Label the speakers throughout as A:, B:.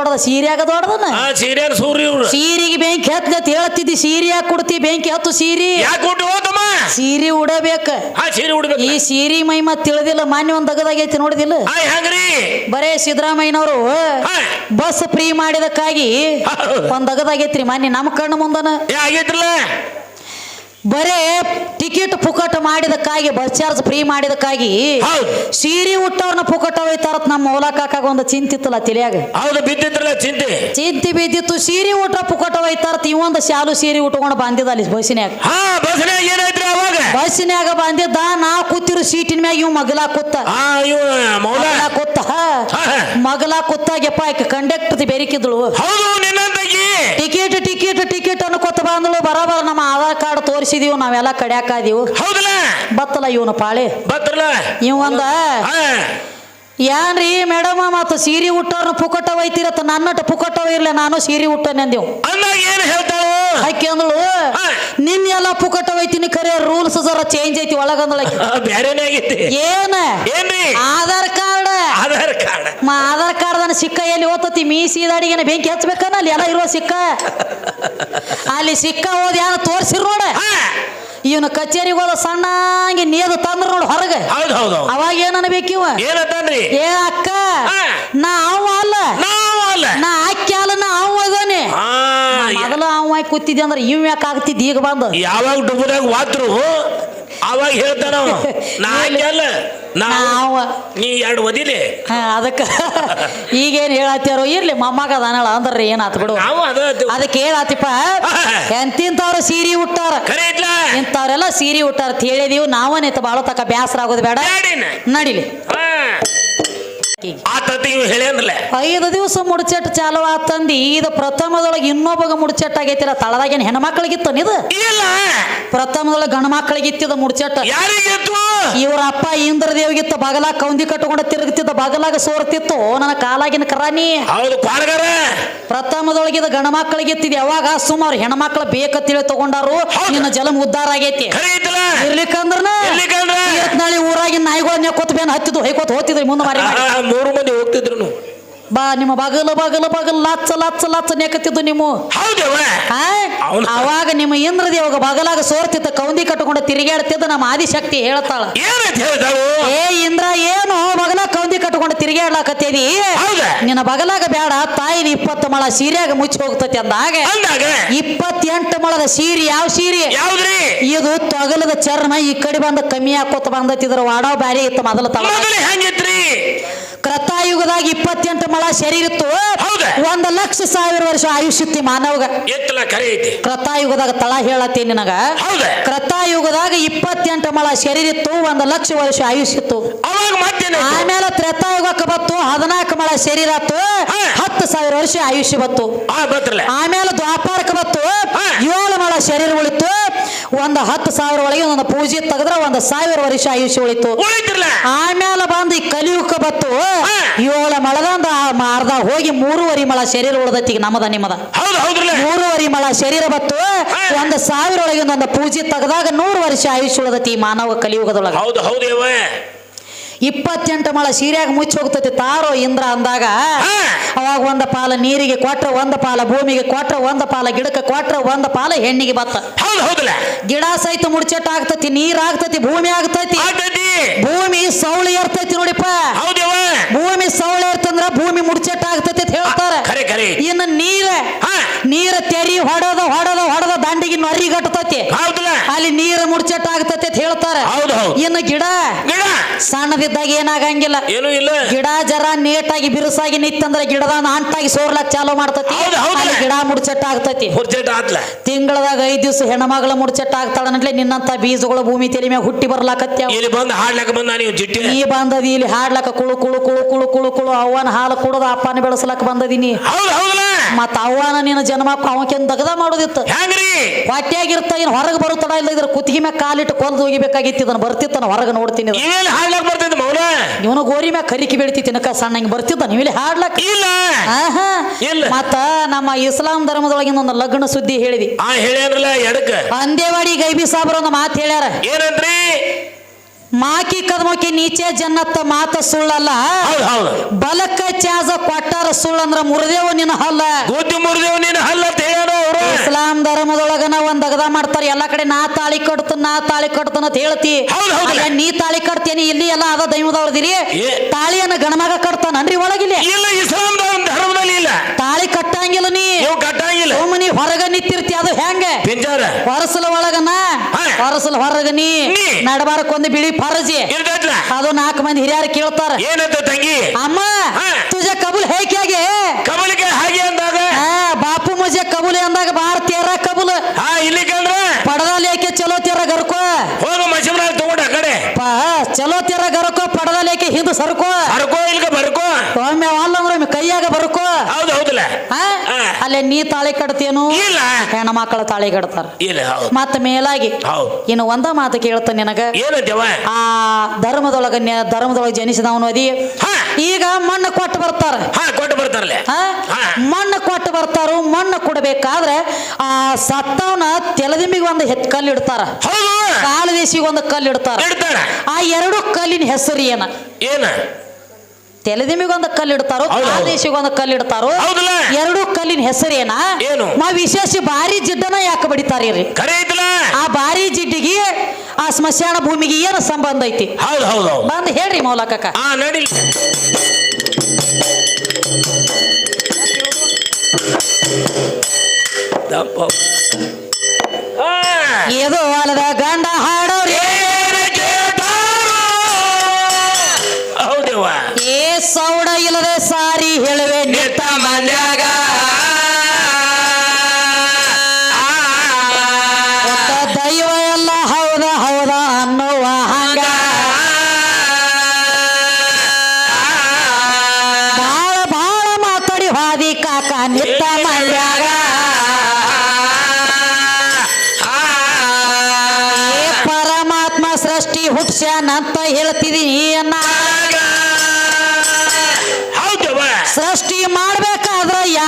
A: ದೊಡ್ಡದ ಸೀರ್ಯಾಗ ದೊಡ್ಡದನ
B: ಆ ಸೂರ್ಯ ಇವ್ರು.
A: ಸೀರಿಗೆ ಬೆಂಕಿ ಹತ್ತಿ ಹೇಳ್ತಿದ್ದಿ ಸೀರೆ ಯಾಕೆ ಕೊಡ್ತಿ ಬೆಂಕಿ ಹತ್ತು ಸೀರಿ.
B: ಯಾಕೆ ಕೊಟ್ಟು ಹೋತಮ್ಮ
A: ಸೀರೆ ಉಡಬೇಕ.
B: ಆ ಸೀರೆ ಉಡ್ಬೇಕು.
A: ಈ ಸೀರಿ ಮೈಮ ತಿಳಿದಿಲ್ಲ ಮಾನ್ಯ ಒಂದ್ ಅಗದಾಗೈತಿ ನೋಡಿದಿಲ್ಲ?
B: ಆ ಹೆಂಗ್ರಿ?
A: ಬರೇ ಸಿದ್ದರಾಮಯ್ಯನವರು
B: ಹಾ.
A: ಬಸ್ ಫ್ರೀ ಮಾಡಿದಕ್ಕಾಗಿ
B: ಹೌದು.
A: ಒಂದ್ ಅಗದಾಗೈತ್ರಿ ಮಾನ್ಯ ನಮ್ಮ ಕಣ್ಣು ಮುಂದನ.
B: ಏ ಆಗೈತ್ರಲ್ಲ?
A: ಬರೇ ಟಿಕೆಟ್ ಪುಕಟ ಮಾಡಿದಕ್ಕಾಗಿ ಬಸ್ ಚಾರ್ಜ್ ಫ್ರೀ ಮಾಡಿದಕ್ಕಾಗಿ ಸೀರೆ ಉಟ್ಟವ್ರನ್ನ ಹೋಯ್ತಾರ ಒಯ್ತಾರತ್ ನಮ್ಮ ಮೌಲ ಕಾಕಾಗ ಒಂದು ಚಿಂತಿತ್ತಲ್ಲ ತಿಳಿಯಾಗ
B: ಹೌದು ಬಿದ್ದಿತ್ತಲ್ಲ ಚಿಂತೆ.
A: ಚಿಂತಿ ಬಿದ್ದಿತ್ತು ಸೀರೆ ಊಟ ಪುಕಟ ಹೋಯ್ತಾರ ಇವೊಂದು ಶಾಲು ಸೀರೆ ಉಟ್ಕೊಂಡು ಬಂದಿದ್ದ ಅಲ್ಲಿ ಬಸ್ಸಿನ್ಯಾಗ.
B: ಬಸ್ನ್ಯಾಗ
A: ಬಸ್ಸಿನ್ಯಾಗ ಬಂದಿದ್ದ ನಾ ಕೂತಿರೋ ಸೀಟಿನ ಮ್ಯಾಗ ಇವ್ ಮಗಲ ಕೂತ. ಮಗಲ ಕೂತ. ಮಗಲಾ ಕೂತಾಗ್ಯಪ್ಪ ಕೂತಾಗೆಪ್ಪ ಆಕೆ ಕಂಡಕ್ಟರ್ ಬೆರಿಕಿದ್ಳು. ಟಿಕೆಟ್ ಟಿಕೆಟ್ ಅನ್ನು ಅನ್ಕೋತ ಬಂದಳು ಬರಾಬರ ನಮ್ಮ ಆಧಾರ್ ಕಾರ್ಡ್ ತೋರಿಸಿದೀವಿ ನಾವೆಲ್ಲ ಕಡ್ಯಾಕಾದೀವು
B: ಹೌದಲ್ಲ?
A: ಬತ್ತಲ್ಲ ಇವನು ಪಾಳೆ. ಬತ್ತಲ್ಲ
B: ಇವಂದ?
A: ಏನ್ರಿ ಮೇಡಮ್ ಮತ್ತು ಸೀರೆ ಉಟ್ಟವ್ರನ್ನ ಪುಕಟ ಒಯ್ತಿರತ್ತ ನನ್ನಟ ಪುಕಟ ಇರ್ಲಿ ನಾನು ಸೀರೆ ಹುಟ್ಟೋನೆ
B: ಅಂದೇವು. ಏನು ಹೇಳ್ತಾಳು?
A: ಆಕೆ ಅಂದಳು
B: ನಿನ್ನ
A: ನಿನ್ನೆಲ್ಲ ಪುಕಟ ಒಯ್ತೀನಿ ಖರೆ ರೂಲ್ಸ್ ಜರ ಚೇಂಜ್ ಐತಿ ಒಳಗಂದಳ
B: ಆಗೈತಿ.
A: ಏನ? ಆಧಾರ್ ಕಾರ್ಡ್.
B: ಆಧಾರ್ ಕಾರ್ಡ್.
A: ಮಾ ಆಧಾರ್ ಕಾರ್ಡ್ ಸಿಕ್ಕ ಎಲ್ಲಿ ಓದ್ತತಿ ಮೀಸಿ ದಾಡಿಗೆನ ಬೆಂಕಿ ಹಚ್ಬೇಕನ್ನ ಅಲ್ಲಿ ಎಲ್ಲ ಇರುವ ಸಿಕ್ಕ? ಅಲ್ಲಿ ಸಿಕ್ಕ ಓದ್ ಯಾರು ತೋರ್ಸಿರ್ ನೋಡ. ಇವನು ಕಚೇರಿಗೆ ಹೋದ ಸಣ್ಣಂಗೆ ನೇದು ತಂದ್ರ ನೋಡು ಹೊರಗೆ.
B: ಹೌದು ಹೌದು ಹೌದು.
A: ಅವಾಗ ಏನ್ ಅನ್ಬೇಕಿವ
B: ಏನಂತಾನ್ರಿ
A: ಏ ಅಕ್ಕ. ನಾ ಅವ ಅಲ್ಲ.
B: ನಾವು ಅಲ್ಲ.
A: ನಾ ಅಕ್ಕಿ ಅಲ್ಲ ನಾ ಅವ ಅದಾನೆ.
B: ಹಾ
A: ಮೊದಲು ಅವ ಕೂತಿದ್ದೆ ಅಂದ್ರೆ ಇವ್ ಯಾಕೆ ಆಗ್ತಿದ್ದ ಈಗ ಬಂದು?
B: ಯಾವಾಗ ಡುಬ್ಬದಾಗ ವಾತ್ರು ಅವಾಗ ಹೇಳ್ತಾನ ಅವ. ನಾ ಆಕೆ ಅಲ್ಲ. ನಾ
A: ನಾವ
B: ನೀ ಎರಡು ಒದಿಲಿ
A: ಹಾ ಅದಕ್ಕ ಈಗೇನ್ ಹೇಳತ್ತಾರೋ ಇರ್ಲಿ ಮೊಮ್ಮಗ ಅದಾನಳ ಅಂದ್ರೆ ಏನಾತ್ ಬಿಡು.
B: ನಾವು ಅದ ಅಂತೀವಿ.
A: ಅದಕ್ಕೆ ಹೇಳತ್ತಿಪ್ಪ. ಎಂತಿಂತವ್ರ ಸೀರೆ ಉಟ್ಟಾರ?
B: ಕರೆ ಇಲ್ಲ
A: ಇಂಥವ್ರೆಲ್ಲ ಸೀರೆ ಉಟ್ಟಾರ ಅಂತ ಹೇಳಿದೀವಿ ನಿಂತು ಬಾಳೋ ತಕ ಬ್ಯಾಸರ ಆಗೋದು ಬೇಡ. ನಡಿಲಿ.
B: ಇವ್
A: ಐದು ದಿವಸ ಮುಡ್ಚೆಟ್ ಚಾಲು ಆತಂದಿ. ಇದು ಪ್ರಥಮದೊಳಗೆ ಇನ್ನೊಬ್ಬಗ ಮುಡ್ಚೆಟ್ ಆಗೈತಿಲ್ಲ ತಳದಾಗೇನು ಹೆಣ್ಮಕ್ಳಿಗಿತ್ತು ಇದು?
B: ಇಲ್ಲ.
A: ಪ್ರಥಮದೊಳಗೆ ಗಂಡ ಮಕ್ಕಳಿಗಿತ್ತಿದ ಮುಡ್ಚೆಟ್
B: ಯಾರಿಗಿತ್ತು
A: ಇವ್ರ ಅಪ್ಪ ಇಂದ್ರದೇವ್ಗಿತ್ತ. ಬಗಲಾಗ ಕೌಂದಿ ಕಟ್ಟಿಕೊಂಡು ತಿರುಗುತ್ತಿದ್ದ ಬಗಲಾಗ ಸೋರ್ತಿತ್ತು. ನನ್ನ ಕಾಲಾಗಿನ ಕರಾನಿ.
B: ಹೌದು
A: ಪ್ರಥಮದೊಳಗಿದ ಗಂಡ ಮಕ್ಕಳಿಗಿತ್ತಿದ್ ಯಾವಾಗ? ಸುಮಾರು ಹೆಣ್ಮಕ್ಳು ತಿಳಿ ತಗೊಂಡಾರು. ನಿನ್ನ ಜಲಂ ಉದ್ದಾರ ಆಗೈತಿ.
B: ಇರ್ಲಿಕ್ಕಂದ್ರ.
A: ನಾಳೆ ಊರಾಗಿನ ನಾಯಿಗಳನ್ನ ಕೊತ್ತ ಬೇನ್ ಹತ್ತಿದ್ದು. ಹೈಕೋತ್ ಹೋತಿದ್ರಿ ಮುಂದೆ ಮಾರಿ.
B: ಮೂರು ಮಂದಿ ಹೋಗ್ತಿದ್ರು.
A: ಬಾ ನಿಮ್ಮ ಬಗಲ ಬಗಲ ಬಗಲ ಲಾಚ ಲಾಚ ಲಾಚ ನೆಕ್ಕತ್ತಿದ್ದು ನಿಮ್ಮ.
B: ಹೌದವ
A: ಅವಾಗ ನಿಮ್ಮ ಇಂದ್ರದೇವಾಗ ಬಗಲಾಗ ಸೋರ್ತಿದ್ದ ಕೌಂದಿ ಕಟ್ಟಕೊಂಡು ತಿರುಗಾಡ್ತಿದ್ದ ನಮ್ಮ ಆದಿಶಕ್ತಿ ಹೇಳ್ತಾಳ. ಏ ಇಂದ್ರ ಏನು? ಬಗಲ ಕೌಂದಿ ಕಟ್ಟಕೊಂಡು ತಿರುಗಾಡ್ಲಾಕತ್ತೇದಿ?
B: ಹೌದ.
A: ನಿನ್ನ ಬಗಲಾಗ ಬೇಡ ತಾಯಿನ ಇಪ್ಪತ್ತು ಮಳ ಸೀರೆಯಾಗ ಮುಚ್ಚಿ ಹೋಗ್ತತಿ ಅಂದಾಗ ಇಪ್ಪತ್ತೆಂಟು ಮಳದ ಸೀರೆ ಯಾವ ಸೀರೆ? ಇದು ತೊಗಲದ ಚರ್ಮ ಈ ಕಡೆ ಬಂದ ಕಮ್ಮಿ ಹಾಕೋತ ಬಂದತಿದ್ರ ವಾಡೋ ಬ್ಯಾರಿ ಬ್ಯಾರೆ ಇತ್ತು ಮೊದಲ ತಳ. ಕೃತಾಯುಗದಾಗ ಇಪ್ಪತ್ತೆಂಟು ಮಳ ಶರೀರ ಇತ್ತು.
B: ಹೌದ?
A: ಒಂದ್ ಲಕ್ಷ ಸಾವಿರ ವರ್ಷ ಆಯುಷ್ಯತಿ ಮಾನವಗ. ಕ್ರತಾಯುಗದಾಗ ತಳ ಹೇಳತ್ತೀನಿ ನಿನಗ. ಕ್ರತಾಯುಗದಾಗ ಇಪ್ಪತ್ತೆಂಟು ಮಳ ಶರೀರ ಇತ್ತು ಒಂದ್ ಲಕ್ಷ ವರ್ಷ ಆಯುಷ್ಯ ಇತ್ತು
B: ಅವಾಗ ಯುಗಕ್ಕೆ
A: ಆಮೇಲೆ ಬತ್ತು ಹದಿನಾಲ್ಕು ಮಳ ಶರೀರ ಆತು. ಹತ್ತು ಸಾವಿರ ವರ್ಷ ಆಯುಷ್ಯ ಬತ್ತು. ಆಮೇಲೆ ದ್ವಾಪಾರಕ್ಕೆ ಬತ್ತು. ಏಳು ಮಳ ಶರೀರ ಉಳಿತು. ಒಂದು ಹತ್ತು ಸಾವಿರ ಒಳಗೆ ಒಂದು ಪೂಜೆ ತೆಗೆದ್ರೆ ಒಂದು ಸಾವಿರ ವರ್ಷ ಆಯುಷ್ಯ ಉಳಿತು. ಆಮೇಲೆ ಬಂದು ಈ ಕಲಿಯುಗಕ್ಕೆ ಬತ್ತು. ಏಳು ಮಳದಂದ ಮಾರ್ದ ಹೋಗಿ ಮೂರುವರೆ ಮಳ ಶರೀರ ಉಳಿದೈತಿ ಈಗ ನಮ್ಮದ ನಿಮ್ಮದ. ಮೂರುವರೆ ಮಳ ಶರೀರ ಬತ್ತು. ಒಂದು ಸಾವಿರ ಒಳಗೆ ಒಂದು ಪೂಜೆ ತೆಗೆದಾಗ ನೂರು ವರ್ಷ ಆಯುಷ್ಯ ಉಳ್ದೈತಿ ಮಾನವ ಕಲಿಯುಗದೊಳಗೆ.
B: ಹೌದು ಹೌದು
A: ಇಪ್ಪತ್ತೆಂಟು ಮಳ ಸೀರೆಯಾಗ ಮುಚ್ಚಿ ಹೋಗ್ತತಿ. ತಾರೋ ಇಂದ್ರ ಅಂದಾಗ. ಅವಾಗ ಒಂದ ಪಾಲ ನೀರಿಗೆ ಕೊಟ್ರ ಒಂದ ಪಾಲ ಭೂಮಿಗೆ ಕೊಟ್ರ ಒಂದ ಪಾಲ ಗಿಡಕ್ಕೆ ಕೊಟ್ರ ಒಂದ ಪಾಲ ಹೆಣ್ಣಿಗೆ ಬತ್ತ. ಗಿಡ ಸಹಿತ ಮುಡ್ಚೆಟ್ ಆಗ್ತತಿ ನೀರ್ ಆಗ್ತತಿ ಭೂಮಿ ಆಗ್ತೈತಿ. ಭೂಮಿ ಸೌಳಿ ಇರ್ತೈತಿ ನೋಡಿಪ್ಪ.
B: ಹೌದವ?
A: ಭೂಮಿ ಸೌಳಿ ಇರ್ತಂದ್ರ ಭೂಮಿ ಮುಡ್ಚೆಟ್ ಆಗ್ತೈತಿ ಅಂತ ಹೇಳ್ತಾರ.
B: ಖರೆ ಖರೆ.
A: ಇನ್ನು ನೀರ ನೀರ ತೆರಿ ಹೊಡದ ಹೊಡದ ಹೊಡದ ದಂಡಿಗೆ ನರಿ ಗಟ್ಟತೈತಿ
B: ಹೌದಲ್ಲ?
A: ಅಲ್ಲಿ ನೀರ ಮುಡ್ಚೆಟ್ ಆಗ್ತೈತಿ ಅಂತ ಹೇಳ್ತಾರ.
B: ಹೌದು ಹೌದು.
A: ಇನ್ನು ಗಿಡ
B: ಗಿಡ?
A: ಸಣ್ಣದಿದ್ದಾಗ ಏನಾಗಂಗಿಲ್ಲ.
B: ಏನು ಇಲ್ಲ.
A: ಗಿಡ ಜರ ನೀಟಾಗಿ ಬಿರುಸಾಗಿ ನಿತ್ತಂದ್ರ ಗಿಡದ ಅಂಟಾಗಿ ಸೋರ್ಲಕ್ ಚಾಲೂ ಮಾಡ್ತತಿ. ಅಲ್ಲಿ ಗಿಡ ಮುಡ್ಚೆಟ್ ಆಗ್ತತಿ. ತಿಂಗಳದಾಗ ಐದ್ ದಿವಸ ಹೆಣ್ಮಗಳ ಮುಡ್ಚೆಟ್ ಆಗ್ತಾಳ ನಿನ್ನಂತ ಬೀಜಗಳು ಭೂಮಿ ತೆಲಿ ಮ್ಯಾಗ ಹುಟ್ಟಿ ಬರ್ಲಾಕತ್ಯಾವ.
B: ಇಲ್ಲಿ ಬಂದು ಹಾಡ್ಲಕ್ಕ ಬಂದ ನೀವು ಜಿಟ್ಟಿ?
A: ನೀ ಬಂದದಿ ಇಲ್ಲಿ ಹಾಡ್ಲಕ ಕುಳು ಕುಳು ಕುಳು ಕುಳು ಕುಳು ಕುಳು. ಅವ್ವನ ಹಾಲು ಕುಡದ ಅಪ್ಪನ ಬೆಳೆಸಲಕ್ಕ ಬಂದದಿನಿ
B: ಹೌದು ಹೌದಲ್ಲ?
A: ಮತ್ತ ಅವ್ವನ ನಿನ್ನ ಜನ್ಮ ಅವಕೇನ್ ದಗದ ಮಾಡೋದಿತ್ತು?
B: ಹೆಂಗ್ರಿ?
A: ಏನ್ ಹೊರಗೆ ಬರುತ್ತಡ ಇಲ್ಲ ಇದ್ರ ಕುತ್ತಿಗೆ ಮ್ಯಾಗ ಕಾಲಿಟ್ಟು ಕೊಲ್ದು ಹೋಗಿಬೇಕಾಗಿತ್ತು. ಇದನ್ನ ಬರ್ತಿತ್ತನ ಹೊರಗೆ ನೋಡ್ತೀನಿ
B: ಹಾಡ್ಲಕ್ ಮೌನ?
A: ಇವನು ಗೋರಿ ಮ್ಯಾಗ ಕರಿಕಿ ಬೆಳಿತಿ ತಿನ್ನಕ ಸಣ್ಣ ಹಿಂಗ್ ಬರ್ತಿದ್ದ ನೀವು ಇಲ್ಲಿ ಹಾಡ್ಲಕ್?
B: ಇಲ್ಲ.
A: ಆಹಾ.
B: ಇಲ್ಲ.
A: ಮತ್ತ ನಮ್ಮ ಇಸ್ಲಾಂ ಧರ್ಮದೊಳಗಿನ ಒಂದು ಲಗ್ನ ಸುದ್ದಿ ಹೇಳಿದಿ.
B: ಆ
A: ಅಂದೇವಾಡಿ ಗೈಬಿ ಸಾಬ್ರ ಒಂದು ಮಾತು ಹೇಳ್ಯಾರ.
B: ಏನಂದ್ರಿ?
A: ಮಾಕಿ ಕದಮಕಿ ನೀಚೆ ಜನ್ನತ್ತ ಮಾತ ಸುಳ್ಳಲ್ಲ. ಬಲಕ್ಕ ಚಾಜ ಕೊಟ್ಟಾರ ಸುಳ್ಳಂದ್ರ ಮುರಿದೇವ ನಿನ್ನ ಹಲ್ಲ.
B: ಗುದ್ದಿ ಮುರಿದೇವ್ ನೀನು ಹಲ್ಲ
A: ಇಸ್ಲಾಂ ಧರ್ಮದೊಳಗನ ಒಂದ್ ಅಗದ ಮಾಡ್ತಾರ ಎಲ್ಲಾ ಕಡೆ ನಾ ತಾಳಿ ಕಟ್ತ ನಾ ತಾಳಿ ಕಟ್ತನ ಅಂತ ಹೇಳ್ತಿ.
B: ಹೌದ್ ಹೌದ್.
A: ಅಲ್ಲ, ನೀ ತಾಳಿ ಕಟ್ತೇನಿ ಇಲ್ಲಿ ಎಲ್ಲ ಅದ ದೈವದವ್ರದಿರಿ. ತಾಳಿಯನ್ನ ಗಣಮಗ ಕಟ್ತಾನನ್ರಿ ಒಳಗಿಲ್ಲ.
B: ಇಲ್ಲ ಇಸ್ಲಾಂ ಧರ್ಮದಲ್ಲಿ ಇಲ್ಲ.
A: ಕಟ್ಟಂಗಿಲ್ಲ ನೀ
B: ನೀವು ಕಟ್ಟಂಗಿಲ್ಲ.
A: ಸೋಮನಿ ಹೊರಗ ನಿಂತಿರ್ತಿ ಅದು ಹೆಂಗ?
B: ಪಿಂಜಾರ.
A: ಹೊರಸಲ ಒಳಗನ. ಹೊರಸಲ ಹೊರಗ ನೀ. ನಡಬಾರಕ್ ಒಂದು ಬಿಳಿ ಫರಜಿ. ಅದು ನಾಲ್ಕು ಮಂದಿ ಹಿರಿಯರು ಕೇಳ್ತಾರ.
B: ಏನಂತ ತಂಗಿ?
A: ಅಮ್ಮ. ತುಜ ಕಬುಲ್ ಹೇಗೆ
B: ಕಬಲಿಗೆ ಹಾಗೆ ಅಂದಾಗ?
A: ಬಾಪು ಮುಜೆ ಕಬುಲ್ ಅಂದಾಗ ಭಾರತೀಯರ ತೇರ ಕಬುಲ್.
B: ಹಾ ಇಲ್ಲಿ ಕಂದ್ರ
A: ಪಡದಲ್ಲಿ ಏಕೆ ಚಲೋ ತೀರ ಗರ್ಕೋ?
B: ಹೋಗು ಮಶಿಮನಾಗ ತಗೊಂಡ ಕಡೆ.
A: ಚಲೋ ತೀರ ಗರ್ಕೋ ಪಡದಲ್ಲಿ ಏಕೆ ಹಿಂದ್ ಸರ್ಕೋ?
B: ಸರ್ಕೋ ಇಲ್ಕ ಬರ್ಕೋ.
A: ಒಮ್ಮೆ ಅಲ್ಲ ಅಂದ್ರೆ ಒಮ್ಮೆ ಕೈಯಾಗ ಬರ್ಕೋ
B: ಹೌದು ಹೌದಲ್ಲ
A: ಆ?
B: ಹಾ.
A: ಅಲ್ಲೇ ನೀ ತಾಳಿ ಕಟ್ತೇನು
B: ಇಲ್ಲ.
A: ಹೆಣ್ಣ ಮಕ್ಕಳ ತಾಳಿ ಕಟ್ತಾರ.
B: ಇಲ್ಲ ಹೌದು.
A: ಮತ್ತ ಮೇಲಾಗಿ
B: ಹೌದು.
A: ಇನ್ನು ಒಂದ ಮಾತು ಕೇಳ್ತಾನೆ ನಿನಗ.
B: ಏನಂತೇವ
A: ಆ ಧರ್ಮದೊಳಗ ನ್ಯ- ಧರ್ಮದೊಳಗ ಜನಿಸಿದವನು ಅದಿ.
B: ಹಾ.
A: ಈಗ ಮಣ್ಣು ಕೊಟ್ಟು ಬರ್ತಾರ.
B: ಹಾ ಕೊಟ್ಟು ಬರ್ತಾರಲ್ಲ.
A: ಆ?
B: ಹಾ.
A: ಮಣ್ಣು ಕೊಟ್ಟು ಬರ್ತಾರು ಮಣ್ಣು ಕೊಡಬೇಕಾದ್ರೆ ಆ ಸತ್ತವನ ತೆಲದಿಂಬಿಗೆ ಒಂದು ಹೆತ್ ಕಲ್ಲು ಇಡ್ತಾರ.
B: ಹೌದು.
A: ಕಾಲ ದೇಶಿಗೆ ಒಂದು ಕಲ್ಲು ಇಡ್ತಾರ.
B: ಇಡ್ತಾರ.
A: ಆ ಎರಡು ಕಲ್ಲಿನ ಹೆಸರು ಏನ?
B: ಏನ?
A: ತೆಲದಿಂಬಿಗೆ ಒಂದು ಕಲ್ಲು ಇಡ್ತಾರೋ ಒಂದು ಕಲ್ಲು ಇಡ್ತಾರೋ
B: ಹೌದಲ್ಲ.
A: ಎರಡು ಕಲ್ಲಿನ
B: ಹೆಸರೇನಾ?
A: ಮಾ ವಿಶೇಷ ಭಾರಿ ಜಿಡ್ಡನ ಯಾಕೆ ಬಡಿತಾರ ಆ ಭಾರಿ ಜಿಡ್ಡಿಗೆ ಆ ಸ್ಮಶಾನ ಭೂಮಿಗೆ ಏನು ಸಂಬಂಧ ಐತಿ?
B: ಹೌದು ಹೌದು ಹೌದು.
A: ಬಂದ್ ಹೇಳ್ರಿ ಮೌಲಕ
B: ಏನೋ ನಡಿ.
A: ಏದು ಅಲ್ಲದ ಗಂಡ ಹಾಡೋರಿ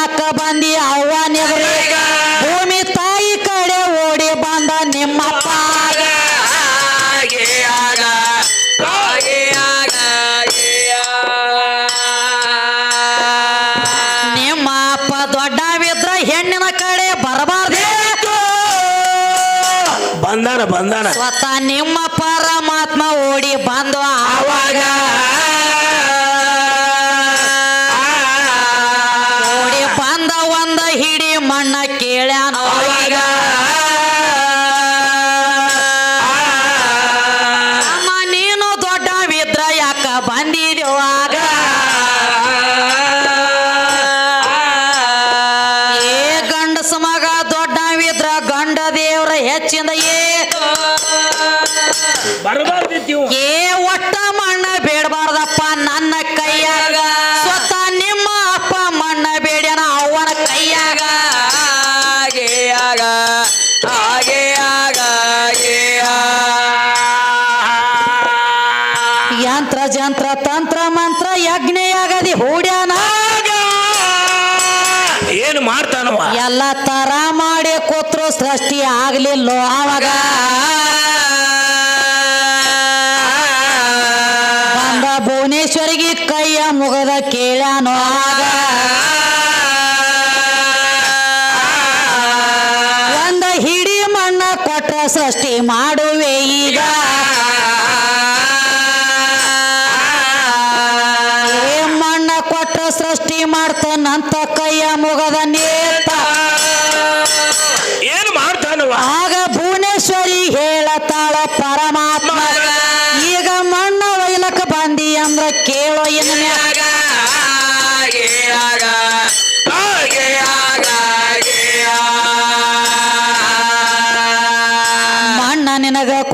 A: ಯಾಕ ಬಂದಿ ಅವ್ವ ನೆಗರಿ ಭೂಮಿ ತಾಯಿ ಕಡೆ ಓಡಿ ಬಂದ ನಿಮ್ಮಪ್ಪ ನಿಮ್ಮ ಅಪ್ಪ ದೊಡ್ಡವಿದ್ರ ಹೆಣ್ಣಿನ ಕಡೆ ಬರಬಾರ್ದೆ.
B: ಬಂದಾನ ಬಂದಾನ.
A: ಸ್ವತಃ ನಿಮ್ಮ ಜಂತ್ರ ತಂತ್ರ ಮಂತ್ರ ಯಜ್ಞಯಾಗದಿ ಹೂಡ್ಯಾನ.
B: ಏನು ಮಾಡ್ತಾನವ?
A: ಎಲ್ಲ ತರ ಮಾಡಿ ಕೂತ್ರು ಸೃಷ್ಟಿ ಆಗ್ಲಿಲ್ಲೋ ಅವಾಗ. ಭುವನೇಶ್ವರಿಗೆ ಕೈಯ ಮುಗದ ಕೇಳ್ಯಾನೋ.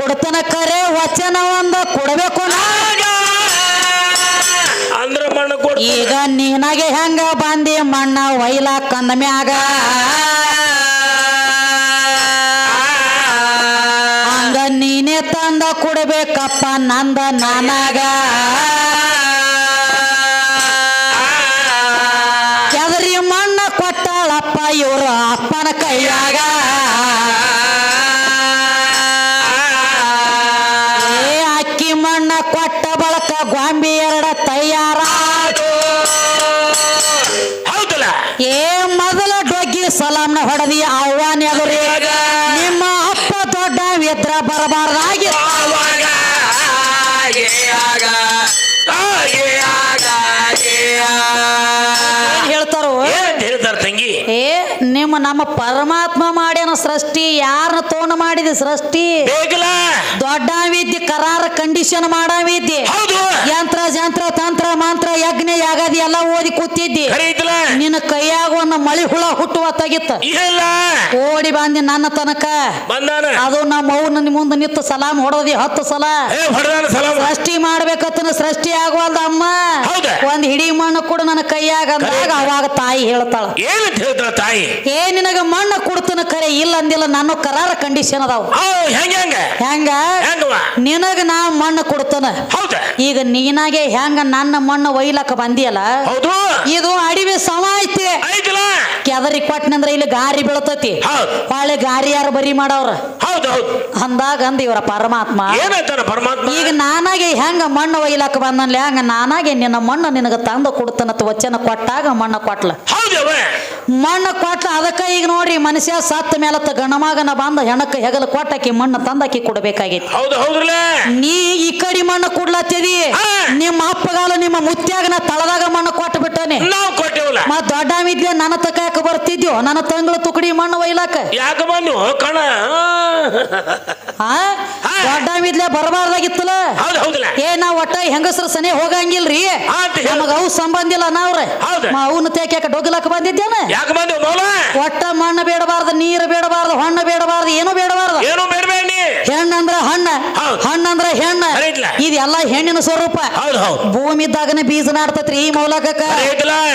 A: ಕೊಡ್ತನ ಕರೆ ವಚನ ಒಂದ ಕೊಡಬೇಕು
B: ಅಂದ್ರ ಮಣ್ಣು
A: ಈಗ ನೀನಾಗೆ ಹೆಂಗ ಬಂದಿ ಮಣ್ಣ ವೈಲ ಕಂದ ಮ್ಯಾಗ? ಹಂಗ ನೀನೇ ತಂದ ಕೊಡ್ಬೇಕಪ್ಪ ನಂದ ನಾನಾಗ. ಕೆದರಿ ಮಣ್ಣ ಕೊಟ್ಟಾಳಪ್ಪ ಇವ್ರ ಅಪ್ಪನ ಕೈಯಾಗ. ನಿಮ್ಮ ನಮ್ಮ ಪರಮಾತ್ಮ ಮಾಡ್ಯಾನ ಸೃಷ್ಟಿ ಯಾರನ್ನ ತೋಣ ಮಾಡಿದಿ ಸೃಷ್ಟಿ? ದೊಡ್ಡ ವಿದ್ಯೆ ಕರಾರ ಕಂಡೀಷನ್ ಮಾಡ
B: ಹೌದು.
A: ಯಂತ್ರ ಜಂತ್ರ ತಂತ್ರ ಮಂತ್ರ ಯಜ್ಞ ಯಾಗದಿ ಎಲ್ಲ ಓದಿ ಕೂತಿದ್ದಿ. ನಿನ್ನ ಕೈಯಾಗ ಒಂದು ಮಳಿ ಹುಳ ಹುಟ್ಟುವ ತೆಗಿತ್ತ. ಓಡಿ ಬಂದಿ ನನ್ನ ತನಕ. ಅದು ನಮ್ಮ ಅವ್ರ ನನ್ನ ಮುಂದೆ ನಿಂತು ಸಲಾಮ್ ಹೊಡೋದಿ ಹತ್ತು ಸಲ. ಸೃಷ್ಟಿ ಮಾಡ್ಬೇಕತ್ತನ ಸೃಷ್ಟಿ ಆಗುವಲ್ದ ಅಮ್ಮ? ಒಂದ್ ಹಿಡಿ ಮಣ್ಣು ಕೂಡ ನನ್ನ ಕೈಯಾಗ ಅಂದಾಗ ಅವಾಗ ತಾಯಿ ಹೇಳ್ತಾಳ
B: ತಾಯಿ?
A: ಏ ನಿನಗ ಮಣ್ಣು ಕೊಡ್ತನ ಕರೆ ಇಲ್ಲ ಅಂದಿಲ್ಲ ನಾನು ಕರಾರ ಕಂಡೀಷನ್ ಅದಾವ.
B: ಹೆಂಗ
A: ನಿನಗ ನಾ ಮಣ್ಣು ಕೊಡ್ತನ. ಈಗ ನೀನಾಗೆ ಹೆಂಗ ನನ್ನ ಮಣ್ಣು ಒಯ್ಲಕ್ಕ ಬಂದಿಯಲ್ಲ? ಇದು ಅಡಿವೆ ಸಮ ಐತಿ. ಕೆದರಿ ಕೊಟ್ಟನಂದ್ರ ಇಲ್ಲಿ ಗಾರಿ ಬೀಳ್ತತಿ. ಹೊಳೆ ಗಾರಿ ಯಾರು ಬರಿ ಮಾಡವ್ರ? ಅಂದಾಗ ಅಂದ ಇವರ ಪರಮಾತ್ಮ. ಈಗ ನಾನಾಗೆ ಹೆಂಗ ಮಣ್ಣು ಒಯ್ಲಾಕ ಬಂದನ್ಲ ಹೆಂಗ ನಾನಾಗೆ ನಿನ್ನ ಮಣ್ಣು ನಿನಗ ತಂದು ಕೊಡ್ತನ ವಚನ ಕೊಟ್ಟಾಗ ಮಣ್ಣು ಕೊಟ್ಲ.
B: ಮಣ್ಣು
A: ಮಣ್ಣು ಕೊಟ್ಲ ಅದಕ್ಕ ಈಗ ನೋಡ್ರಿ ಮನುಷ್ಯ ಸತ್ತ ಮೇಲತ್ತ ಗಣಮಗನ ಬಂದ ಹೆಣಕ್ಕ ಹೆಗಲ ಕೊಟ್ಟಕಿ ಮಣ್ಣು ತಂದಕಿ ಕೊಡ್ಬೇಕಾಗೈತಿ.
B: ಹೌದು ಹೌದ್ರಲ್ಲ?
A: ನೀ ಈ ಕಡಿ ಮಣ್ಣು ಕೊಡ್ಲತ್ತಿದಿ. ನಿಮ್ಮ ಅಪ್ಪಗಾಲ ನಿಮ್ಮ ಮುತ್ಯಾಗನ ತಳದಾಗ ಮಣ್ಣು ಕೊಟ್ಟು ಬಿಟ್ಟಾನೆ
B: ನಾವು ಕೊಟ್ಟೇವಲ್ಲ.
A: ಮತ್ ದೊಡ್ಡ ಮಿದ್ಲೆ ನನ್ನ ತಕಾಕ ಬರ್ತಿದ್ಯೋ? ನನ್ನ ತಂಗಳ ತುಕಡಿ ಮಣ್ಣು ಒಯ್ಲಾಕ.
B: ಯಾಕ ಮಣ್ಣು? ಕಣ.
A: ದೊಡ್ಡ ಮಿದ್ಲೆ ಬರಬಾರ್ದಾಗಿತ್ತಲ್ಲ? ಏ ನಾ ಒಟ್ಟ ಹೆಂಗಸ್ರ ಸನೆ ಹೋಗಂಗಿಲ್ರಿ. ನಮಗ ಅವು ಸಂಬಂಧ ಇಲ್ಲ ನಾವ್ರೆ. ಅವನ ತೇಕ್ಯಾಕ ಡೊಗ್ಲಾಕ ಬಂದಿದ್ದೇನ? ಒಟ್ಟ ಮಣ್ಣು ಬೇಡಬಾರ್ದು ನೀರು ಬೇಡಬಾರ್ದು ಹಣ್ಣು ಬೇಡಬಾರ್ದು ಏನು ಬೇಡಬಾರ್ದು.
B: ಏನು ಬೇಡಬೇಡಿ
A: ಹೆಣ್ಣಂದ್ರ ಹಣ್ಣ. ಹಣ್ಣಂದ್ರ ಹೆಣ್ಣ. ಇದೆಲ್ಲ ಹೆಣ್ಣಿನ ಸ್ವರೂಪ. ಭೂಮಿ ಇದ್ದಾಗನೇ ಬೀಜ ನಾಡ್ತತ್ರಿ ಈ ಮೌಲಕಕ್ಕ.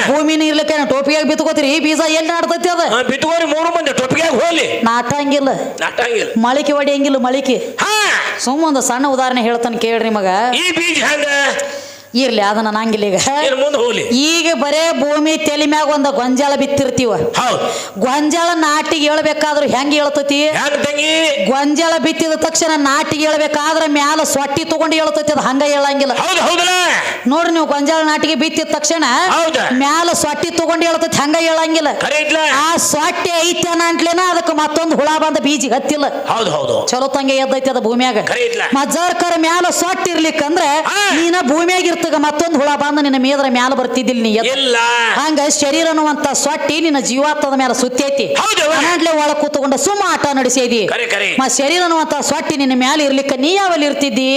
B: ಭೂಮಿ
A: ಭೂಮಿನ ಟೋಪಿಯಾಗಿ ಬಿತ್ಕೋತ್ರಿ ಈ ಬೀಜ ಎಲ್ಲಿ ನಾಡ್ತತಿ ಅದ?
B: ಬಿತ್ಕೋರಿ ಮೂರು ಮಂದಿ ಟೋಪಿಯಾಗಿ ಹೋಲಿ
A: ನಾಟಂಗಿಲ್ಲ.
B: ನಾಟಂಗಿಲ್ಲ.
A: ಮಳಿಕೆ ಹೊಡಿಯಂಗಿಲ್ಲ ಮಳಿಕೆ.
B: ಹಾ.
A: ಸುಮ್ಮ ಒಂದು ಸಣ್ಣ ಉದಾಹರಣೆ ಹೇಳ್ತಾನೆ ಕೇಳ್ರಿ ಮಗ.
B: ಈ ಬೀಜ ಹೆಂಗ?
A: ಇರ್ಲಿ ಅದನ್ನ ನಂಗಿಲ್ಲ ಈಗ.
B: ಏನ್ ಮುಂದೆ ಹೋಗ್ಲಿ.
A: ಈಗ ಬರೇ ಭೂಮಿ ತಲೆ ಮ್ಯಾಗ ಒಂದು ಗೊಂಜಾಳ ಬಿತ್ತಿರ್ತೀವ.
B: ಹೌದು.
A: ಗೊಂಜಾಳ ನಾಟಿಗೆ ಹೇಳ್ಬೇಕಾದ್ರೂ ಹೆಂಗ್ ಹೇಳ್ತತಿ?
B: ಹೆಂಗ ತಂಗಿ?
A: ಗೊಂಜಾಳ ಬಿತ್ತಿದ ತಕ್ಷಣ ನಾಟಿಗೆ ಹೇಳ್ಬೇಕಾದ್ರ ಮ್ಯಾಲ ಸೊಟ್ಟಿ ತಗೊಂಡು ಹೇಳ್ತತಿ ಅದು ಹಂಗ ಹೇಳಂಗಿಲ್ಲ.
B: ಹೌದು ಹೌದಲ್ಲ?
A: ನೋಡ್ರಿ ನೀವು ಗೊಂಜಾಳ ನಾಟಿಗೆ ಬಿತ್ತಿದ ತಕ್ಷಣ
B: ಹೌದು.
A: ಮ್ಯಾಲ ಸೊಟ್ಟಿ ತಗೊಂಡು ಹೇಳ್ತತಿ ಹಂಗ ಹೇಳಂಗಿಲ್ಲ. ಆ ಸೊಟ್ಟಿ ಐತೆ ಅಂಟ್ಲೇನ ಅದಕ್ಕೆ ಮತ್ತೊಂದು ಹುಳ ಬಂದ ಬೀಜ ಹತ್ತಿಲ್ಲ.
B: ಹೌದು ಹೌದು.
A: ಚಲೋ ತಂಗೆ ಎದ್ದೈತಿ ಅದ ಭೂಮ್ಯಾಗ.
B: ಖರೆ ಐತ್ಲ
A: ಮಜ್ಜಾರ್ಕರ ಮ್ಯಾಲ ಸೊಟ್ಟಿರ್ಲಿಕ್ಕಂದ್ರೆ
B: ಹಾ.
A: ನೀನ ಭೂಮಿಯಾಗ ಇರ್ತಗ ಮತ್ತೊಂದು ಹುಳ ಬಂದ ನಿನ್ನ ಮೇದ್ರ ಮ್ಯಾಲ ಬರ್ತಿದ್ದಿಲ್ಲ ನೀ ಎದ್ದ.
B: ಇಲ್ಲ.
A: ಹಂಗ ಶರೀರ ಅನ್ನುವಂತ ಸೊಟ್ಟಿ ನಿನ್ನ ಜೀವಾತ್ಮದ ಮೇಲೆ ಸುತ್ತೈತಿ.
B: ಹೌದು.
A: ಅನಾಡ್ಲೆ ಒಳ ಕೂತ್ಕೊಂಡ ಸುಮ್ಮ ಆಟ ನಡೆಸಿದಿ.
B: ಕರೆ
A: ಮ ಶರೀರ ಅನ್ನುವಂತ ಸೊಟ್ಟಿ ನಿನ್ನ ಮ್ಯಾಲ ಇರ್ಲಿಕ್ಕ ನೀ ಯಾವಲ್ಲಿ ಇರ್ತಿದ್ದಿ?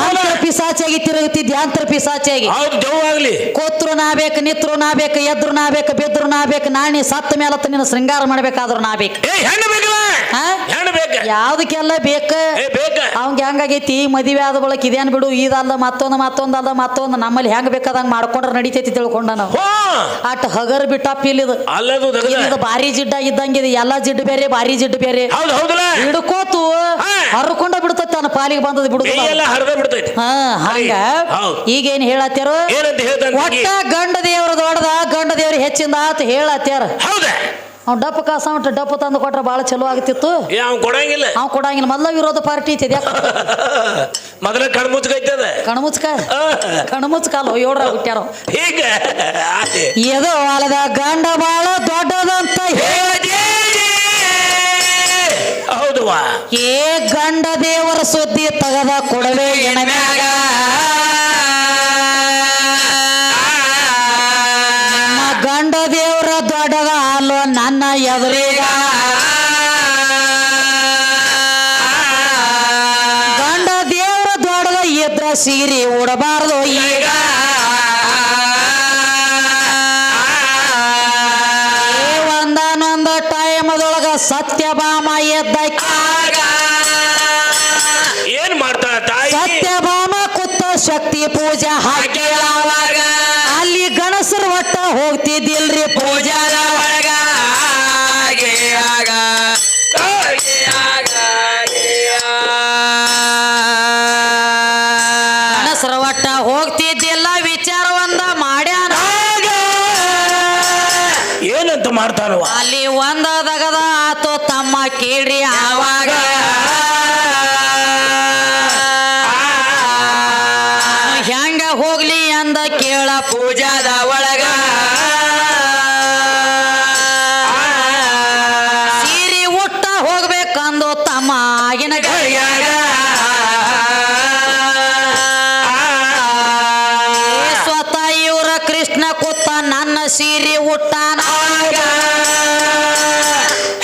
A: ಅಂತರ ಪಿಸಾಚಿಯಾಗಿ ತಿರುಗುತ್ತಿದ್ದಿ ಅಂತರ ಪಿಸಾಚಿಯಾಗಿ.
B: ಹೌದು ದೆವ್ವ ಆಗ್ಲಿ.
A: ಕೋತ್ರು ನಾ ಬೇಕು ನಿತ್ರು ನಾ ಬೇಕು ಎದ್ರು ನಾ ಬೇಕು ಬೆದ್ರು ನಾ ಬೇಕು ನಾಣಿ ಸತ್ತ ಮೇಲತ್ತ ನಿನ್ನ ಶೃಂಗಾರ ಮಾಡ್ಬೇಕಾದ್ರು ನಾ ಬೇಕು
B: ಏ ಹೆಣ್ಣು ಬೇಕಲ್ಲ
A: ಹಾ?
B: ಹೆಣ್ಣು ಬೇಕ?
A: ಯಾವ್ದಕ್ಕೆಲ್ಲ ಬೇಕ?
B: ಏ ಬೇಕ?
A: ಅವಂಗ ಹೆಂಗಾಗೈತಿ? ಮದುವೆ ಆದ ಬಳಕ ಇದೇನ್ ಬಿಡು ಇದಲ್ಲ ಮತ್ತೊಂದು ಮತ್ತೊಂದಲ್ಲ ಮತ್ತೊಂದು ನಮ್ಮಲ್ಲಿ ಹೆಂಗ್ ಬೇಕಾದಂಗ ಮಾಡ್ಕೊಂಡ್ರೆ ನಡಿತೈತಿ ತಿಳ್ಕೊಂಡ ನಾವು. ಅಟ್ ಹಗರ್
B: ಬಿಟ್ಟ ಪೀಲಿದ್
A: ಇದು ಭಾರಿ ಜಿಡ್ಡ ಇದ್ದಂಗಿದೆ ಎಲ್ಲಾ ಜಿಡ್ಡು ಬೇರೆ ಭಾರಿ ಜಿಡ್ಡು ಬೇರೆ. ಹಿಡ್ಕೋತು. ಹರ್ಕೊಂಡ ಬಿಡ್ತೈತಿ ತನ್ನ ಪಾಲಿಗೆ ಬಂದದ ಬಿಡುದು ಹಾ ಹಂಗ. ಈಗೇನ್
B: ಹೇಳತ್ತಾರ?
A: ಒಟ್ಟ ಗಂಡ ದೇವ್ರ ದೊಡ್ಡದ ಗಂಡ ದೇವ್ರ ಹೆಚ್ಚಿಂದ ಆತ ಹೇಳತ್ಯಾರ.
B: ಹೌದ
A: ಅವ್ ಡಪ್ಪ ಕಾಸ ಉಂಟು ಡಪ್ ತಂದು ಕೊಟ್ರೆ ಭಾಳ ಚಲೋ ಆಗ್ತಿತ್ತು.
B: ಏ ಅವ್ನ್ ಕೊಡಂಗಿಲ್ಲ.
A: ಅವ್ ಕೊಡಂಗಿಲ್ಲ ಮೊದಲ ವಿರೋಧ ಪಾರ್ಟಿ ಐತಿ ಇದ್ಯಾಕ
B: ಮೊದಲ ಕಣ್ಮುಚ್ಕ ಮುಚ್ಕೈತದ
A: ಕಣ್ಮುಚ್ಕ ಕಣ್ಮುಚ್ಕಾಲು ಏಳ್ರ ಹುಟ್ಟ್ಯಾರ?
B: ಹೀಗ? ಆತೆ.
A: ಎದು ಹೊಲದ ಗಂಡ ಬಾಳ ದೊಡ್ಡದಂತ
B: ಹೌದವಾ
A: ಏ ಗಂಡ ದೇವರ ಸುದ್ದಿ ತಗದ ಕೊಡವೆ ಎಣಮ್ಯಾಗ ಎದುರೀಗ ಗಂಡ ದೇವರ ದೊಡ್ಡದ ಇದ್ರ ಸೀರಿ ಉಡಬಾರ್ದು ಸೀರೆ ಉಟ್ಟಾನ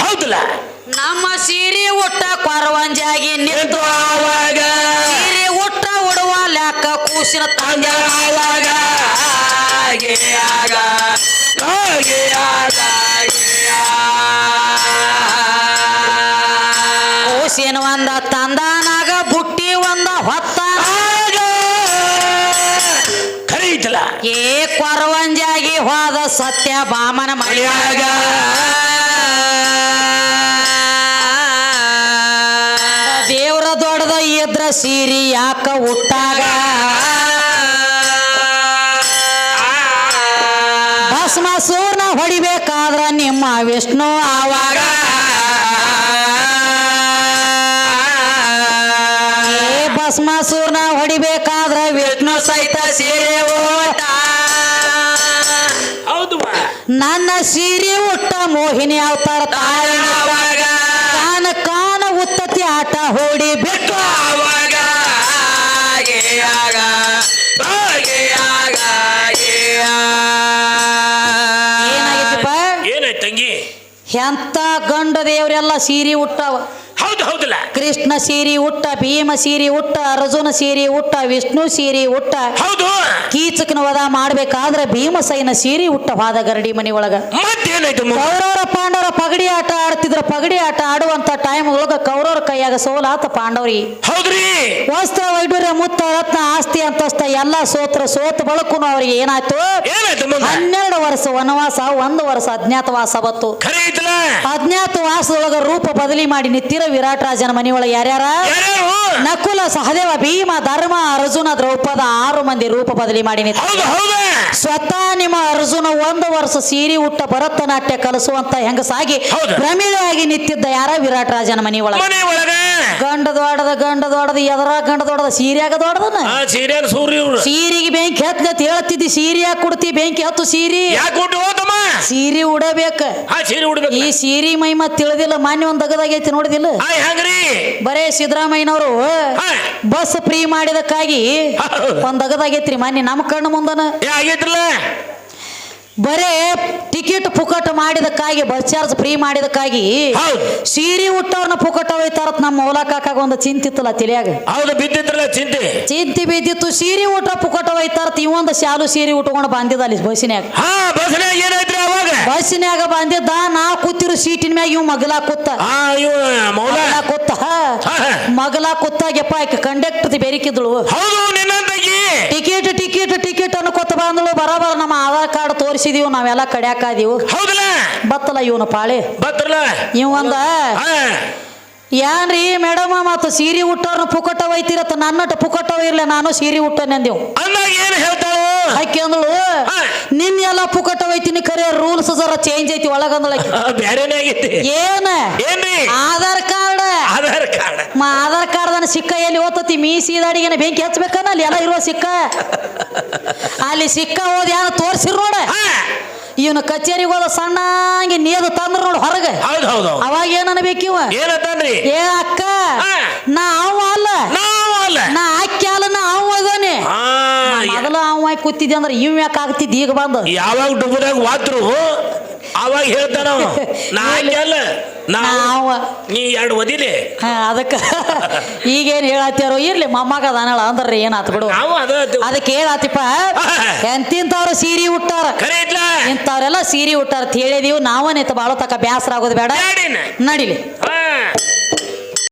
B: ಹೌದಲ್ಲ?
A: ನಮ್ಮ ಸೀರೆ ಉಟ್ಟ ಕೊರವಂಜಾಗಿ ನಿಂತು
B: ಆವಾಗ.
A: ಸೀರೆ ಉಟ್ಟ ಉಡುವ ಲೆಕ್ಕ ಕೂಸಿನ ತಂದೆ
B: ಆವಾಗ. ಹಾಗೆ ಆಗ. ಹಾಗೆ ಆಗ.
A: ಕೂಸಿನ ಒಂದ ಕೊರವಂಜಾಗಿ ಹೋದ ಸತ್ಯ ಬಾಮನ ಮಳಿಯಾಗ ದೇವ್ರ ದೊಡ್ಡದ ಇದ್ರ ಸೀರಿ ಯಾಕ ಹುಟ್ಟಾಗ? ಭಸ್ಮಾಸೂರ್ನ ಹೊಡಿಬೇಕಾದ್ರ ನಿಮ್ಮ ವಿಷ್ಣು ಆವಾಗ? ಭಸ್ಮ ಸೂರ್ಣ ಹೊಡಿಬೇಕಾದ್ರ ವಿಷ್ಣು ಸಹಿತ ಸೀರೆ ಊಟ
B: ಹೌದು
A: ನನ್ನ ಸೀರೆ ಉಟ್ಟ ಮೋಹಿನಿ ಅವತಾರ ತಾಯಿ. ಕಾನ ಕಾನ ಉತ್ತತಿ ಆಟ ಹೋಡಿ ಬಿಟ್ಟು. ಏನಾಗಿತ್ತಪ್ಪ?
B: ತಂಗಿ?
A: ಎಂತ ಗಂಡ ದೇವರೆಲ್ಲ ಸೀರೆ ಉಟ್ಟವ.
B: ಹೌದು ಹೌದಲ್ಲ.
A: ಕೃಷ್ಣ ಸೀರಿ ಉಟ್ಟ ಭೀಮ ಸೀರಿ ಉಟ್ಟ ಅರ್ಜುನ ಸೀರಿ ಉಟ್ಟ ವಿಷ್ಣು ಸೀರಿ ಉಟ್ಟ.
B: ಹೌದು.
A: ಕೀಚಕನ ವದ ಮಾಡ್ಬೇಕಾದ್ರೆ ಭೀಮಸೈನ ಸೀರಿ ಉಟ್ಟ ವಾದ ಗರಡಿ ಮನಿ ಒಳಗ
B: ಮತ್ತೇನಾಯ್ತು ಮು-
A: ಕೌರವರ ಪಾಂಡವರ ಪಗಡಿ ಆಟ ಆಡ್ತಿದ್ರ ಪಗಡಿ ಆಟ ಆಡುವಂತ ಟೈಮ್ ಒಳಗ ಕೌರವರ ಕೈಯಾಗ ಸೋಲಾತ ಪಾಂಡವರಿ.
B: ಹೌದ್ರಿ.
A: ವಸ್ತ್ರ ವೈಡೂರ್ಯ ಮುತ್ತ ರತ್ನ ಆಸ್ತಿ ಅಂತಸ್ತ ಎಲ್ಲಾ ಸೋತ್ರ ಸೋತ್ ಬಳಕುನು ಅವ್ರಿಗೆ ಏನಾಯ್ತು?
B: ಏನಾಯ್ತು ಮುಂದೆ
A: ಹನ್ನೆರಡು ವರ್ಷ ವನವಾಸ ಒಂದು ವರ್ಷ ಅಜ್ಞಾತವಾಸ ಬತ್ತು
B: ಖರೆ ಐತಲ್ಲ.
A: ಅಜ್ಞಾತವಾಸದೊಳಗ ರೂಪ ಬದಲಿ ಮಾಡಿ ನಿತ್ತಿರ ರಾಜನ ಮನೆಯೊಳಗೆ ಯಾರ್ಯಾರ? ನಕುಲ ಸಹದೇವ ಭೀಮ ಧರ್ಮ ಅರ್ಜುನ ದ್ರೌಪದ ಆರು ಮಂದಿ ರೂಪ ಬದಲಿ ಮಾಡಿ ನಿಂತ ಸ್ವತಃ ನಿಮ್ಮ ಅರ್ಜುನ ಒಂದು ವರ್ಷ ಸೀರೆ ಉಟ್ಟ ಭರತನಾಟ್ಯ ಕಲಿಸುವಂತ ಹೆಂಗಸಾಗಿ ಪ್ರಮಿಳೆಯಾಗಿ ನಿಂತಿದ್ದ ಯಾರ ವಿರಾಟ್ ರಾಜನ ಮನೆಯೊಳಗ ಗಂಡ ದೊಡ್ಡದ ಗಂಡ ದೊಡ್ಡದ ಎದರ ಗಂಡ ದೊಡ್ಡದ ಸೀರೆಯಾಗ
B: ಇವ್ರು.
A: ಸೀರೆಗೆ ಬೆಂಕಿ ಹತ್ತಿ ಹೇಳ್ತಿದ್ದಿ ಸೀರೆ ಕುಡ್ತಿ ಕೊಡ್ತಿ ಬೆಂಕಿ ಹತ್ತು ಸೀರೆ?
B: ಹೋತಮ್ಮ?
A: ಸೀರೆ ಉಡಬೇಕ.
B: ಆ ಸೀರೆ ಉಡ್ಬೇಕು.
A: ಈ ಸೀರೆ ಮೈಮ ತಿಳಿದಿಲ್ಲ. ಮಾನ್ಯ ಒಂದ್ ದಗದಾಗೈತಿ ನೋಡಿದಿಲ್ಲ?
B: ಹೆಂಗ್ರಿ.
A: ಬರೇ ಸಿದ್ದರಾಮಯ್ಯನವರು
B: ಹಾ.
A: ಬಸ್ ಫ್ರೀ ಮಾಡಿದಕ್ಕಾಗಿ
B: ಹೌದು.
A: ಒಂದ್ ದಗದಾಗೈತ್ರಿ ಮಾನ್ಯ. ನಮ್ಮ ಕಣ್ಣು ಮುಂದನ.
B: ಏ ಆಗೈತ್ರಲ್ಲ?
A: ಬರೇ ಟಿಕೆಟ್ ಪುಕಟ್ ಮಾಡಿದಕ್ಕಾಗಿ ಬಸ್ ಚಾರ್ಜ್ ಫ್ರೀ ಮಾಡಿದಕ್ಕಾಗಿ ಸೀರೆ ಹುಟ್ಟವ್ರನ್ನ ಪುಕಟ ಒಯ್ತಾರತ್ ನಮ್ಮ ಮೌಲ ಕಾಕಾಗ ಒಂದು ಚಿಂತಿತ್ತಲ್ಲ ತಿಳಿಯಾಗ?
B: ಹೌದು ಬಿದ್ದಿತ್ತಲ್ಲ ಚಿಂತೆ.
A: ಚಿಂತಿ ಬಿದ್ದಿತ್ತು ಸೀರೆ ಊಟ ಪುಕಟ ಹೋಯ್ತಾರತ್ ಇವೊಂದು ಶಾಲು ಸೀರೆ ಉಟ್ಕೊಂಡು ಬಂದಿದ್ದ ಅಲ್ಲಿ ಬಸ್ಸಿನ್ಯಾಗ. ಬಸ್ಸಿನ್ಯಾಗ ಬಂದಿದ್ದ ನಾ ಕೂತಿರೋ ಸೀಟಿನ ಮ್ಯಾಗ ಇವ್ ಮಗಲ ಕೂತ. ಮಗಲ ಕೂತ. ಮಗಲ ಕೂತಾಗೆಪ್ಪ ಆಕೆ ಕಂಡಕ್ಟರ್ ಬೇರಿಕಿದ್ಳು.
B: ಟಿಕೆಟ್
A: ಟಿಕೆಟ್ ಟಿಕೆಟ್ ಟಿಕೆಟ್ ಕೊತ್ತ ಬಂದಳು ಬರಬಾರ ನಮ್ಮ ಆಧಾರ್ ತೋರಿಸಿದೀವಿ ನಾವೆಲ್ಲ ಕಡ್ಯಾಕಾದೀವು
B: ಹೌದಲ್ಲ?
A: ಬತ್ತಲ್ಲ ಇವನು ಪಾಳಿ.
B: ಬತ್ತಲ್ಲ
A: ಇವ್ ಒಂದ
B: ಹಾ.
A: ಏನ್ರಿ ಮೇಡಮ್ ಮತ್ತು ಸೀರೆ ಉಟ್ಟವ್ರನ್ನ ಪುಕಟ ಒಯ್ತಿರತ್ತ ನನ್ನಟ್ಟು ಪುಕಟ ಇರ್ಲಿ ನಾನು ಸೀರೆ ಉಟ್ಟನೆಂದೇವು
B: ಅಂದಾಗ ಏನ್ ಹೇಳ್ತಾಳು?
A: ಆಕೆ ಅಂದಳು
B: ನಿನ್ನ
A: ನಿನ್ನೆಲ್ಲ ಪುಕಟ ಒಯ್ತೀನಿ ಖರೆ ರೂಲ್ಸ್ ಜರ ಚೇಂಜ್ ಐತಿ ಒಳಗಂದಳ
B: ಬೇರೆನೇ ಆಗೈತಿ?
A: ಏನ?
B: ಏನ್ರಿ?
A: ಆಧಾರ್ ಕಾರ್ಡ್.
B: ಆಧಾರ್ ಕಾರ್ಡ್.
A: ಮಾ ಆಧಾರ್ ಕಾರ್ಡ್ ಸಿಕ್ಕ ಎಲ್ಲಿ ಓದ್ತತಿ ಮೀಸಿ ದಾಡಿಗೆನ ಬೆಂಕಿ ಹಚ್ಬೇಕನ ಅಲ್ಲಿ ಎಲ್ಲ ಇರುವ ಸಿಕ್ಕ. ಅಲ್ಲಿ ಸಿಕ್ಕ ಹೋದ್ ಯಾರು ತೋರ್ಸಿರ್ ನೋಡ. ಇವನು ಕಚೇರಿಗೆ ಹೋದ ಸಣ್ಣಂಗೆ ನೀರು ತಂದ್ರ ನೋಡು ಹೊರಗೆ.
B: ಹೌದು ಹೌದು ಹೌದು.
A: ಅವಾಗ ಏನ್ ಅನ್ಬೇಕಿವ
B: ಏನಂತಾನ್ರಿ
A: ಏ ಅಕ್ಕ. ನಾ ಅವ ಅಲ್ಲ.
B: ನಾವು ಅಲ್ಲ.
A: ನಾ ಅಕ್ಕಿ ಅಲ್ಲ ನಾ ಅವ ಅದಾನೆ.
B: ಹಾ
A: ಮೊದಲು ಅವ ಕೂತಿದ್ದೆ ಅಂದ್ರೆ ಇವ್ ಯಾಕೆ ಆಗ್ತಿದ್ದ ಈಗ ಬಂದು?
B: ಯಾವಾಗ ಡುಬ್ಬದಾಗ ವಾತ್ರು? ಅವಾಗ ಹೇಳ್ತಾನ ಅವ. ನಾ ಆಕೆ ಅಲ್ಲ. ನಾ
A: ನಾವ
B: ನೀ ಎರಡು ಒದಿಲಿ
A: ಅದಕ್ಕ ಈಗೇನ್ ಹೇಳತ್ತಾರೋ ಇರ್ಲಿ ಮೊಮ್ಮಗ ಅದಾನಳ ಅಂದ್ರೆ ಏನಾತ್ ಬಿಡು.
B: ನಾವು ಅದ
A: ಅದಕ್ಕೆ ಹೇಳತ್ತಿಪ್ಪ ಎಂತಿಂತವ್ರು ಸೀರೆ ಉಟ್ಟಾರ? ಇಂಥವ್ರೆಲ್ಲ ಸೀರೆ ಉಟ್ಟಾರ ಅಂತ ಹೇಳಿದೀವಿ ನಾವನೇತ ಬಾಳೋ ತಕ ಬ್ಯಾಸರ ಆಗೋದು ಬೇಡ. ನಡಿಲಿ.